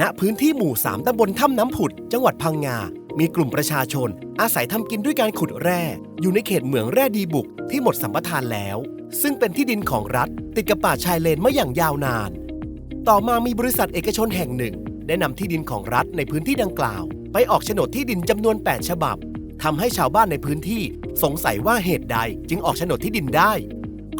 ณพื้นที่หมู่ 3ตำบลถ้ำน้ำผุด จังหวัดพังงา มีกลุ่มประชาชน อาศัยทำกินด้วยการขุดแร่ อยู่ในเขตเหมืองแร่ดีบุกที่หมดสัมปทานแล้ว ซึ่งเป็นที่ดินของรัฐ ติดกับป่าชายเลนมาอย่างยาวนาน ต่อมามีบริษัทเอกชนแห่งหนึ่ง ได้นำที่ดินของรัฐในพื้นที่ดังกล่าว ไปออกโฉนดที่ดินจำนวน 8 ฉบับทำให้ชาวบ้านในพื้นที่สงสัยว่าเหตุใดจึงออกโฉนดที่ดินได้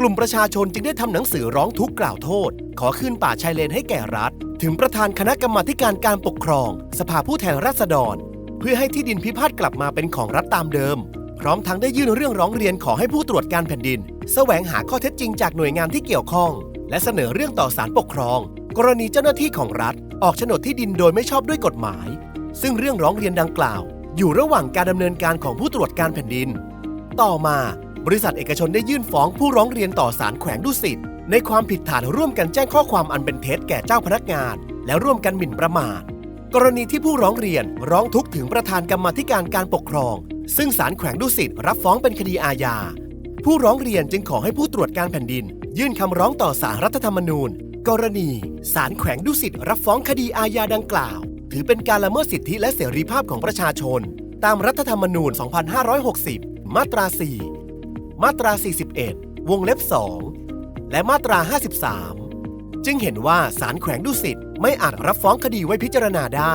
ลุ่มประชาชนจึงได้ทำหนังสือร้องทุกข์กล่าวโทษ ขอคืนป่าชายเลนให้แก่รัฐ ถึงประธานคณะกรรมาการการปกครอง สภาผู้แทนราษฎร เพื่อให้ที่ดินพิพาทกลับมาเป็นของรัฐตามเดิม พร้อมทั้งได้ยื่นเรื่องร้องเรียนขอให้ผู้ตรวจการแผ่นดิน แสวงหาข้อเท็จจริงจากหน่วยงานที่เกี่ยวข้อง และเสนอเรื่องต่อศาลปกครอง กรณีเจ้าหน้าที่ของรัฐ ออกโฉนดที่ดินโดยไม่ชอบด้วยกฎหมาย ซึ่งเรื่องร้องเรียนดังกล่าว อยู่ระหว่างการดำเนินการของผู้ตรวจการแผ่นดิน ต่อมา บริษัทเอกชนได้ยื่นฟ้องผู้ร้องเรียนต่อศาลแขวงดุสิตในความผิดฐานร่วมกันแจ้งข้อความอันเป็นเท็จแก่เจ้าพนักงาน และร่วมกันหมิ่นประมาท กรณีที่ผู้ร้องเรียนร้องทุกข์ถึงประธานกรรมธิการการปกครอง ซึ่งศาลแขวงดุสิตรับฟ้องเป็นคดีอาญา ผู้ร้องเรียนจึงขอให้ผู้ตรวจการแผ่นดิน ยื่นคำร้องต่อศาลรัฐธรรมนูญ กรณีศาลแขวงดุสิตรับฟ้องคดีอาญาดังกล่าว ถือเป็นการละเมิดสิทธิและเสรีภาพของประชาชน ตามรัฐธรรมนูญ 2560 มาตรา 4 มาตรา 41 วงเล็บ 2 และมาตรา 53 จึงเห็นว่าศาลแขวงดุสิตไม่อาจรับฟ้องคดีไว้พิจารณาได้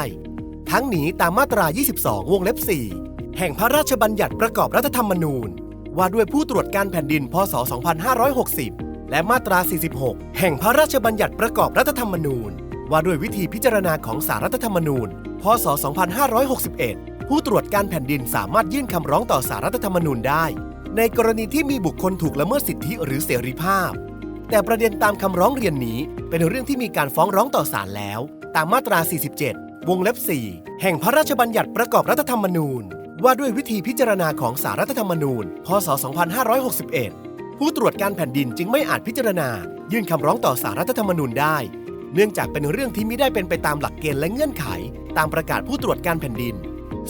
ทั้งนี้ตามมาตรา 22 วงเล็บ 4 แห่งพระราชบัญญัติประกอบรัฐธรรมนูญ ว่าด้วยผู้ตรวจการแผ่นดิน พศ 2560 และมาตรา 46 แห่งพระราชบัญญัติประกอบรัฐธรรมนูญ ว่าด้วยวิธีพิจารณาของสารรัฐธรรมนูญ พศ 2561 ผู้ตรวจการแผ่นดินสามารถยื่นคำร้องต่อสารรัฐธรรมนูญได้ ในกรณีที่มีบุคคลถูกละเมิดสิทธิหรือเสรีภาพ แต่ประเด็นตามคำร้องเรียนนี้ เป็นเรื่องที่มีการฟ้องร้องต่อศาลแล้ว ตามมาตรา 47 วงเล็บ 4 แห่งพระราชบัญญัติประกอบรัฐธรรมนูญ ว่าด้วยวิธีพิจารณาของสารรัฐธรรมนูญ พศ 2561 ผู้ตรวจการแผ่นดินจึงไม่อาจพิจารณา ยื่นคำร้องต่อสารรัฐธรรมนูญได้ เนื่องจากเป็นเรื่องที่ไม่ได้เป็นไปตามหลักเกณฑ์และเงื่อนไข ตามประกาศผู้ตรวจการแผ่นดิน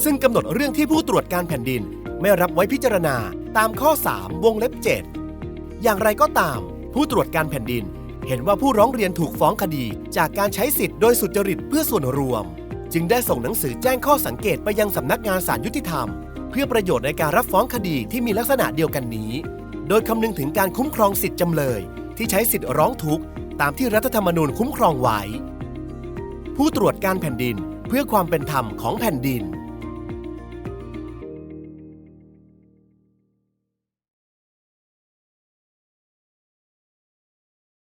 ซึ่งกำหนดเรื่องที่ผู้ตรวจการแผ่นดิน ไม่รับไว้พิจารณา ตามข้อ 3 วงเล็บ 7 อย่างไรก็ตาม ผู้ตรวจการแผ่นดิน เห็นว่าผู้ร้องเรียนถูกฟ้องคดีจากการใช้สิทธิ์โดยสุจริตเพื่อส่วนรวม จึงได้ส่งหนังสือแจ้งข้อสังเกตไปยังสำนักงานศาลยุติธรรม เพื่อประโยชน์ในการรับฟ้องคดีที่มีลักษณะเดียวกันนี้ โดยคำนึงถึงการคุ้มครองสิทธิจำเลย ที่ใช้สิทธิ์ร้องทุกข์ตามที่รัฐธรรมนูญคุ้มครองไว้ ผู้ตรวจการแผ่นดินเพื่อความเป็นธรรมของแผ่นดิน